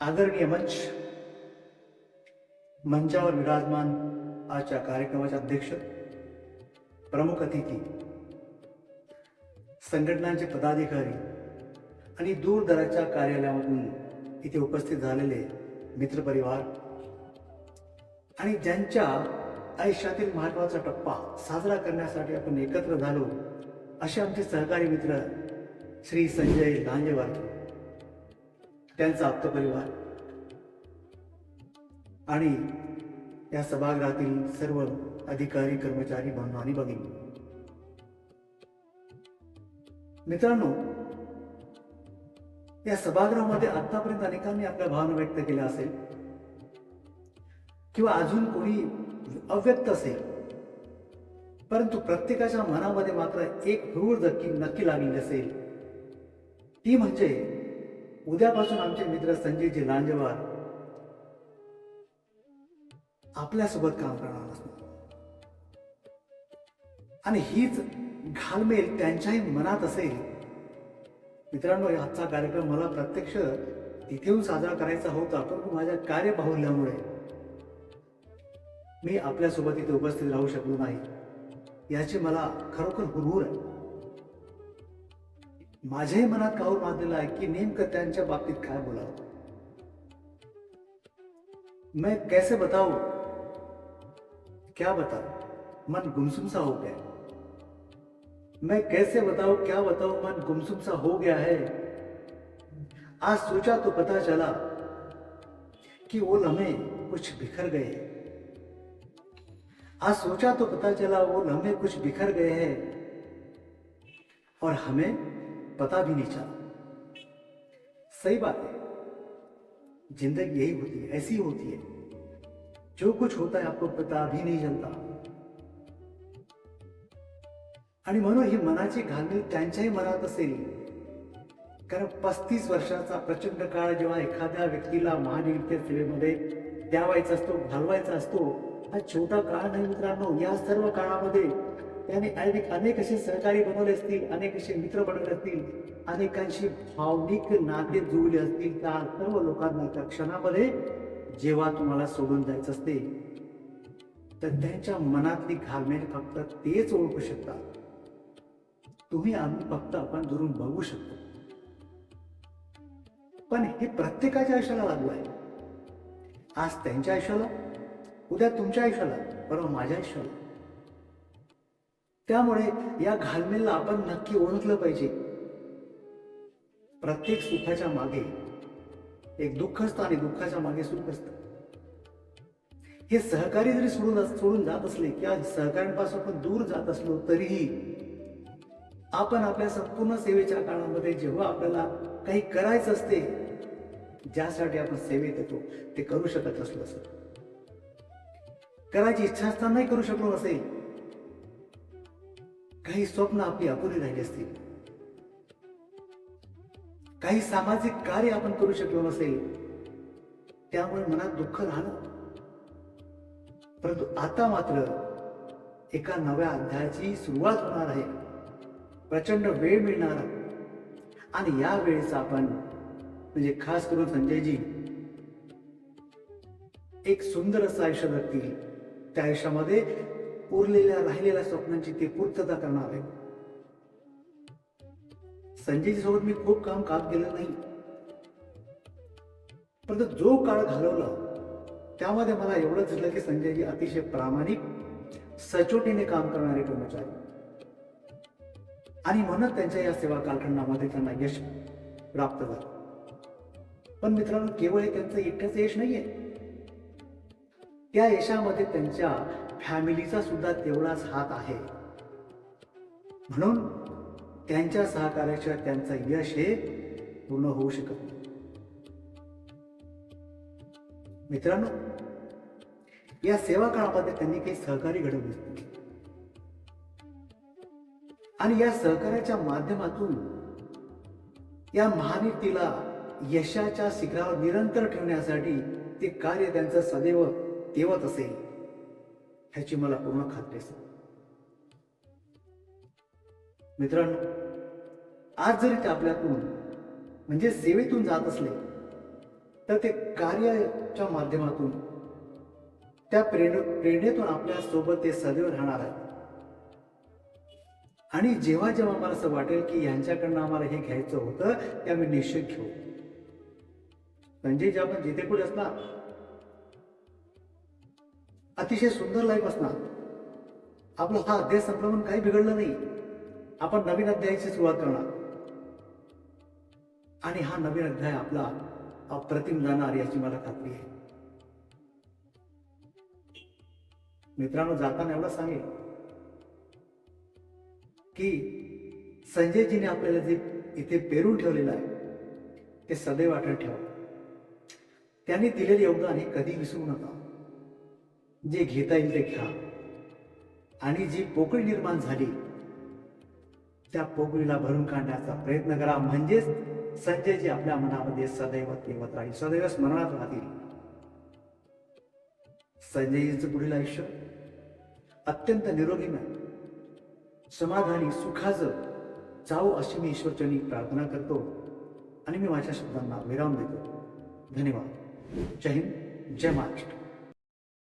आदरणीय मंच मंचावर विराजमान आजच्या कार्यक्रमाचे अध्यक्ष प्रमुख अतिथी संघटनांचे पदाधिकारी आणि दूरदराच्या कार्यालयामधून इथे उपस्थित झालेले मित्रपरिवार आणि ज्यांच्या आयुष्यातील महत्त्वाचा टप्पा साजरा करण्यासाठी आपण एकत्र झालो असे आमचे सहकारी मित्र श्री संजय लांजेवार त्यांचा आप्तपरिवार आणि या सभागृहातील सर्व अधिकारी कर्मचारी बंधू आणि भगिनी मित्रांनो या सभागृहामध्ये आतापर्यंत अनेकांनी आपल्या भावना व्यक्त केल्या असेल किंवा अजून कोणी अव्यक्त असेल परंतु प्रत्येकाच्या मनामध्ये मात्र एक हुरूर धक्की नक्की लागलेली असेल ती म्हणजे उद्यापासून आमचे मित्र संजयजी लांजेवार आपल्यासोबत काम करणार असणार. आणि हीच घालमेल त्यांच्याही मनात असेल. मित्रांनो आजचा कार्यक्रम मला प्रत्यक्ष तिथेहून येऊन साजरा करायचा होता परंतु माझ्या कार्यबाहुल्यामुळे मी आपल्यासोबत इथे उपस्थित राहू शकलो नाही. याची मला खरोखर हुरहुर आहे. माझ्याही मनात काहूर माजलेला आहे की नेमकं त्यांच्या बाबतीत काय बोलावं? मैं कैसे बताऊँ? क्या बताऊँ? मन गुमसुम सा हो गया। मैं कैसे बताऊँ? क्या बताऊँ? मन गुमसुम सा हो गया है। आज सोचा तो पता चला कि वो लम्हे कुछ बिखर गए आज सोचा तो पता चला वो लम्हे कुछ बिखर गए हैं। और हमें पता भी नहीं चला। सही बात है। जिंदगी यही होती है ऐसी होती है। जो कुछ होता है आपको पता भी नहीं चलता। आणि म्हणून ही मनाची घालणी त्यांच्याही मनात असेल. कारण पस्तीस वर्षाचा प्रचंड काळ जेव्हा एखाद्या व्यक्तीला महानिर्त्य सेवेमध्ये द्यावायचा असतो घालवायचा असतो हा छोटा काळ नाही मित्रांनो या सर्व काळामध्ये त्याने अनेक अनेक असे सहकारी बनवले असतील अनेक असे मित्र बनवले असतील अनेकांशी भावनिक नाते जुळले असतील त्या सर्व लोकांना त्या क्षणामध्ये जेव्हा तुम्हाला सोडून जायचं असते तर त्यांच्या मनातली घालमेल फक्त तेच ओळखू शकतात. तुम्ही आम्ही फक्त आपण दुरून बघू शकतो. पण हे प्रत्येकाच्या आयुष्याला लागू आहे. आज त्यांच्या आयुष्याला उद्या तुमच्या आयुष्याला परवा माझ्या आयुष्याला. त्यामुळे या घालमेलला आपण नक्की ओळखलं पाहिजे. प्रत्येक सुखाच्या मागे एक दुःख असतं आणि दुःखाच्या मागे सुख असतं. हे सहकारी जरी सोडून सोडून जात असले किंवा सहकाऱ्यांपासून आपण दूर जात असलो तरीही आपण आपल्या संपूर्ण सेवेच्या काळामध्ये जेव्हा आपल्याला काही करायचं असते ज्यासाठी आपण सेवेत येतो ते करू शकत असलो असेल करायची इच्छा असतानाही करू शकलो नसेल काही स्वप्न आपली अपुरी राहिली असतील. काही सामाजिक कार्य आपण करू शकलो नसेल त्यामुळे मनात दुःख राहणं परंतु आता मात्र एका नव्या अध्यायाची सुरुवात होणार आहे. प्रचंड वेळ मिळणार. आणि या वेळेचा आपण म्हणजे खास करून संजयजी एक सुंदर असं आयुष्य जगतील. त्या आयुष्यामध्ये उरलेल्या राहिलेल्या स्वप्नांची ते पूर्तता करणार आहे. संजयजी सोबत मी खूप काम काम केलं नाही. परंतु जो काळ घालवला त्यामध्ये मला एवढं दिसलं की संजयजी अतिशय प्रामाणिक सचोटीने काम करणारे कर्मचारी. आणि म्हणत त्यांच्या या सेवा कालखंडामध्ये त्यांना यश प्राप्त झालं. पण मित्रांनो केवळ त्यांचं एकट्याचं यश नाहीये. त्या यशामध्ये त्यांच्या फॅमिलीचा सुद्धा तेवढाच हात आहे. म्हणून त्यांच्या सहकार्याशिवाय त्यांचं यश हे पूर्ण होऊ शकत नाही. मित्रांनो या सेवा काळामध्ये त्यांनी काही सहकारी घडवले. आणि या सहकार्याच्या माध्यमातून या महानितीला यशाच्या शिखरावर निरंतर ठेवण्यासाठी ते कार्य त्यांचं सदैव तेवत असेल ह्याची मला पूर्ण खात्री असेल. मित्रांनो आज जरी ते आपल्यातून म्हणजे सेवेतून जात असले तर ते कार्याच्या माध्यमातून त्या प्रेरण प्रेरणेतून आपल्यासोबत ते सदैव राहणार आहे आणि जेव्हा जेव्हा मला असं वाटेल की यांच्याकडनं आम्हाला हे घ्यायचं होतं ते आम्ही निश्चित घेऊ. म्हणजे जे आपण जिथे कुठे असणार अतिशय सुंदर लाईफ असणार. आपला हा अध्याय संपला म्हणून काही बिघडलं नाही. आपण नवीन अध्यायाची सुरुवात करणार. आणि हा नवीन अध्याय आपला अप्रतिम जाणार याची मला खात्री आहे. मित्रांनो जाताना एवढं सांगेल की संजयजीने आपल्याला जे इथे पेरून ठेवलेलं आहे ते सदैव आठवण ठेवा. त्यांनी दिलेले योगदान हे कधी विसरू नका. जे घेता येईल ते घ्या. आणि जी पोकळी निर्माण झाली त्या पोकळीला भरून काढण्याचा प्रयत्न करा. म्हणजेच संजय जी आपल्या मनामध्ये सदैव तेवत राहील. सदैव स्मरणात राहतील. संजयजीचं पुढील आयुष्य अत्यंत निरोगीमय समाधानी सुखाचं जाऊ अशी मी ईश्वरचनी प्रार्थना करतो. आणि मी माझ्या शब्दांना विराम देतो. धन्यवाद. जय हिंद. जय महाराष्ट्र.